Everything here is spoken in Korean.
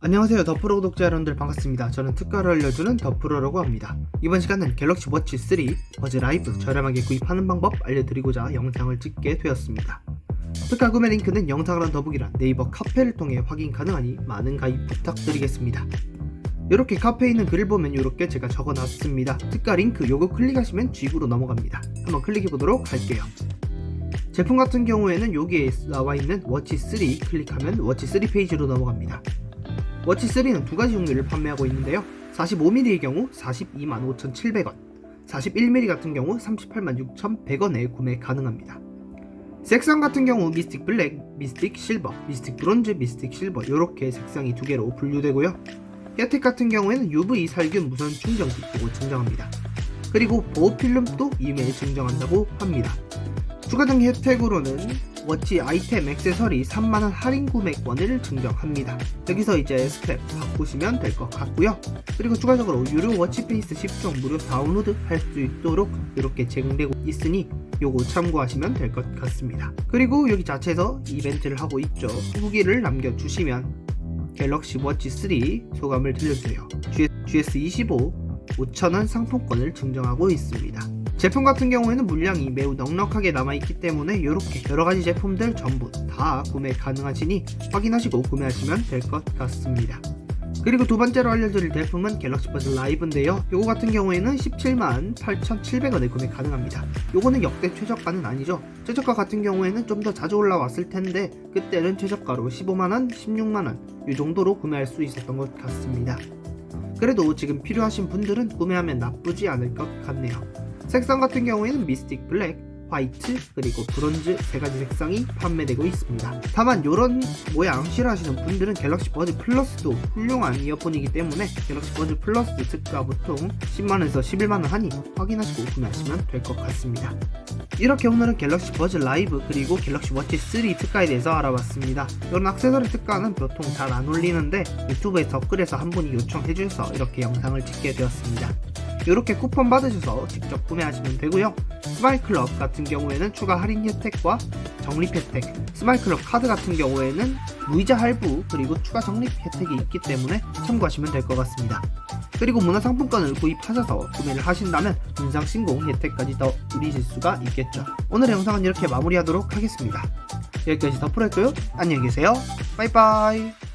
안녕하세요. 더프로 구독자 여러분들 반갑습니다. 저는 특가를 알려주는 더프로라고 합니다. 이번 시간은 갤럭시 워치 3 버즈 라이브 저렴하게 구입하는 방법 알려드리고자 영상을 찍게 되었습니다. 특가 구매 링크는 영상이랑 더보기란 네이버 카페를 통해 확인 가능하니 많은 가입 부탁드리겠습니다. 이렇게 카페에 있는 글을 보면 이렇게 제가 적어놨습니다. 특가 링크 요거 클릭하시면 G구로 넘어갑니다. 한번 클릭해 보도록 할게요. 제품 같은 경우에는 여기에 나와 있는 워치 3 클릭하면 워치 3 페이지로 넘어갑니다 워치 3는 두 가지 종류를 판매하고 있는데요. 45mm의 경우 42만 5,700원, 41mm 같은 경우 38만 6,100원에 구매 가능합니다. 색상 같은 경우 미스틱 블랙, 미스틱 실버, 미스틱 브론즈, 미스틱 실버 이렇게 색상이 두 개로 분류되고요. 혜택 같은 경우에는 UV 살균 무선 충전기 고 증정합니다. 그리고 보호 필름도 이메일 증정한다고 합니다. 추가된 혜택으로는 워치 아이템 액세서리 3만원 할인 구매권을 증정합니다. 여기서 이제 스크랩 바꾸시면 될 것 같고요. 그리고 추가적으로 유료 워치페이스 10종 무료 다운로드 할 수 있도록 이렇게 제공되고 있으니 요거 참고하시면 될 것 같습니다. 그리고 여기 자체에서 이벤트를 하고 있죠. 후기를 남겨주시면 갤럭시 워치 3 소감을 들려주세요. GS25 5,000원 상품권을 증정하고 있습니다. 제품 같은 경우에는 물량이 매우 넉넉하게 남아있기 때문에 이렇게 여러가지 제품들 전부 다 구매 가능하시니 확인하시고 구매하시면 될 것 같습니다. 그리고 두 번째로 알려드릴 제품은 갤럭시 버즈 라이브인데요. 요거 같은 경우에는 17만 8,700원에 구매 가능합니다. 요거는 역대 최저가는 아니죠. 최저가 같은 경우에는 좀 더 자주 올라왔을 텐데 그때는 최저가로 15만원, 16만원 이 정도로 구매할 수 있었던 것 같습니다. 그래도 지금 필요하신 분들은 구매하면 나쁘지 않을 것 같네요. 색상 같은 경우에는 미스틱 블랙, 화이트, 그리고 브론즈 세 가지 색상이 판매되고 있습니다. 다만 이런 모양 싫어하시는 분들은 갤럭시 버즈 플러스도 훌륭한 이어폰이기 때문에 갤럭시 버즈 플러스 특가 보통 10만원에서 11만원 하니 확인하시고 구매하시면 될 것 같습니다. 이렇게 오늘은 갤럭시 버즈 라이브 그리고 갤럭시 워치 3 특가에 대해서 알아봤습니다. 이런 액세서리 특가는 보통 잘 안 올리는데 유튜브에 댓글에서 한 분이 요청해 주셔서 이렇게 영상을 찍게 되었습니다. 이렇게 쿠폰 받으셔서 직접 구매하시면 되고요. 스마일클럽 같은 경우에는 추가 할인 혜택과 적립 혜택, 스마일클럽 카드 같은 경우에는 무이자 할부 그리고 추가 적립 혜택이 있기 때문에 참고하시면 될 것 같습니다. 그리고 문화상품권을 구입하셔서 구매를 하신다면 문상 신공 혜택까지 더 누리실 수가 있겠죠. 오늘의 영상은 이렇게 마무리하도록 하겠습니다. 여기까지 더 프로했고요. 안녕히 계세요. 빠이빠이.